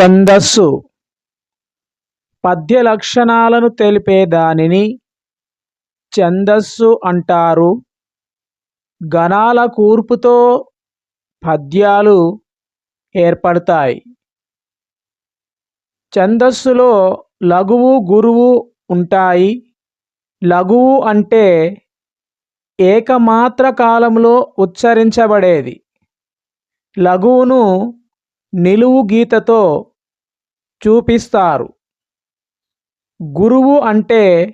ఛందస్సు. పద్య లక్షణాలను తెలిపే దానిని ఛందస్సు అంటారు. గణాల కూర్పుతో పద్యాలు ఏర్పడతాయి. ఛందస్సులో లఘువు గురువు ఉంటాయి. లఘువు అంటే ఏకమాత్ర కాలంలో ఉచ్చరించబడేది. లఘువును నిలువు గీతతో చూపిస్తారు. గురువు అంటే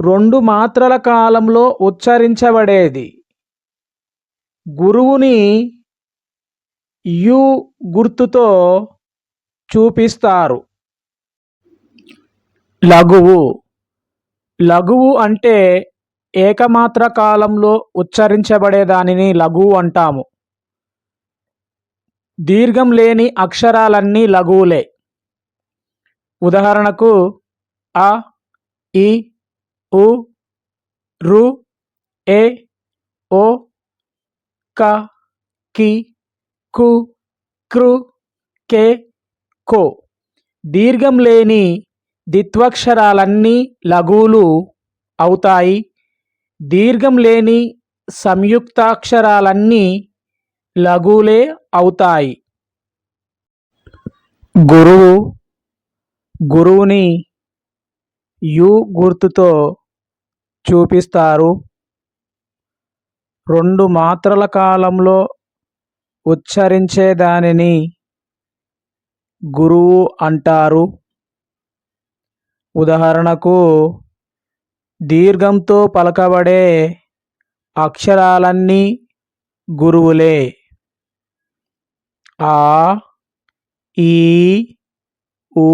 రెండు మాత్రల కాలంలో ఉచ్చరించబడేది. గురువుని యు గుర్తుతో చూపిస్తారు. లఘువు. లఘువు అంటే ఏకమాత్ర కాలంలో ఉచ్చరించబడే దానిని లఘువు అంటాము. దీర్ఘం లేని అక్షరాలన్నీ లఘువులే. ఉదాహరణకు అ ఇ ఉ రు ఏ ఓ క కి కు కృ కే కో. దీర్ఘం లేని దిత్వక్షరాలన్నీ లఘువులు అవుతాయి. దీర్ఘం లేని సంయుక్తాక్షరాలన్నీ లఘువులే అవుతాయి. గురువు గురువుని యు గుర్తుతో చూపిస్తారు. రెండు మాత్రల కాలంలో ఉచ్చరించే దానిని గురువు అంటారు. ఉదాహరణకు దీర్ఘంతో పలకబడే అక్షరాలన్నీ గురువులే. ఆ ఈ ఊ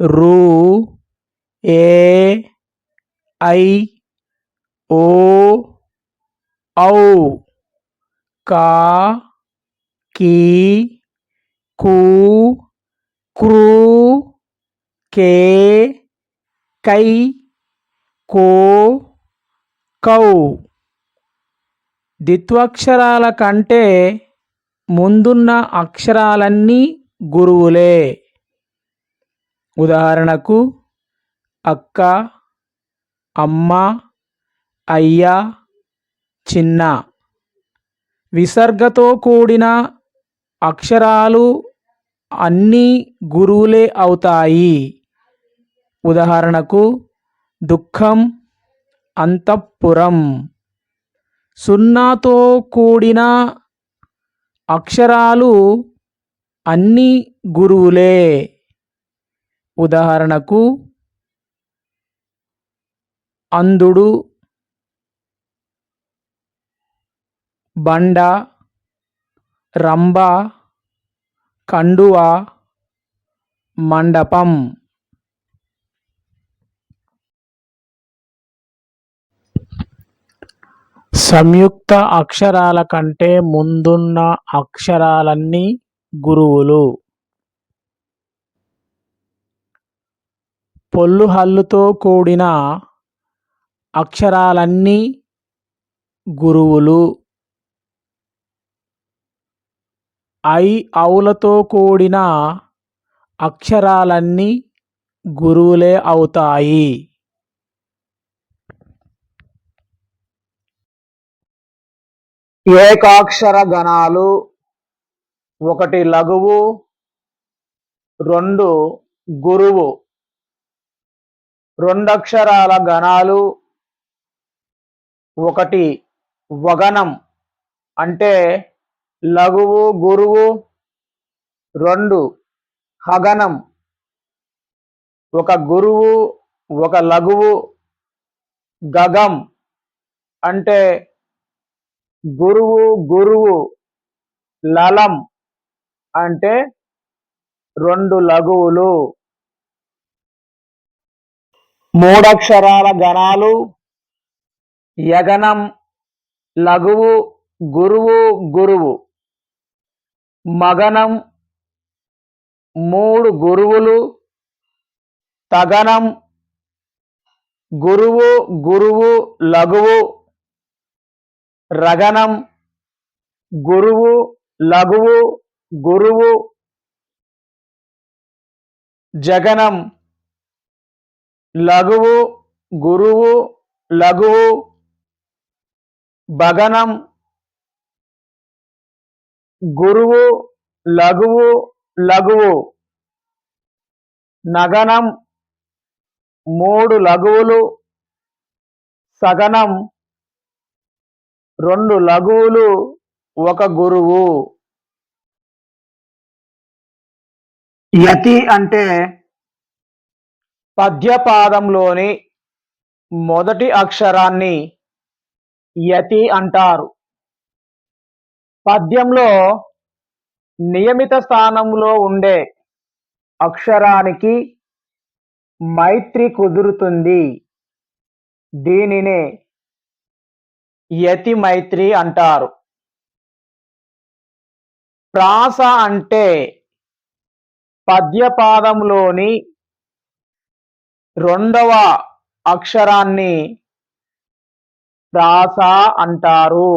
రు ఏ ఐ ఓ ఔ కా కీ కూ క్రూ కే కై కో కౌ. ద్విత్వక్షరాల కంటే ముందున్న అక్షరాలన్నీ గురువులే. ఉదాహరణకు అక్క అమ్మ అయ్య చిన్న. విసర్గతో కూడిన అక్షరాలు అన్నీ గురువులే అవుతాయి. ఉదాహరణకు దుఃఖం అంతఃపురం. సున్నాతో కూడిన అక్షరాలు అన్నీ గురువులే. ఉదాహరణకు అంధుడు బండ రంభ కండువ మండపం. సంయుక్త అక్షరాల కంటే ముందున్న అక్షరాలన్నీ గురువులు. పొల్లు హల్లుతో కూడిన అక్షరాలన్నీ గురువులు. ఐ ఔలతో కూడిన అక్షరాలన్నీ గురువులే అవుతాయి. ఏకాక్షర గణాలు ఒకటి లఘువు రెండు గురువు. రెండక్షరాల గణాలు ఒకటి వగనం అంటే లఘువు గురువు రెండు హగనం ఒక గురువు ఒక లఘువు గగం. అంటే గురువు గురువు లలం అంటే రెండు లఘువులు. మూడక్షరాల గణాలు యగనం లఘువు గురువు గురువు. మగనం మూడు గురువులు. తగనం గురువు గురువు లఘువు. రగనం గురువు లఘువు గురువు జగనం లఘువు గురువు లఘువు భగనం గురువు లఘువు లఘువు. నగనం మూడు లఘువులు. సగనం రెండు లఘువులు ఒక గురువు. యతి అంటే పద్యపాదంలోని మొదటి అక్షరాన్ని యతి అంటారు. పద్యంలో నియమిత స్థానంలో ఉండే అక్షరానికి మైత్రి కుదురుతుంది. దీనినే యతి మైత్రి అంటారు. ప్రాస అంటే పద్యపాదంలోని రెండవ అక్షరాన్ని ప్రాస అంటారు.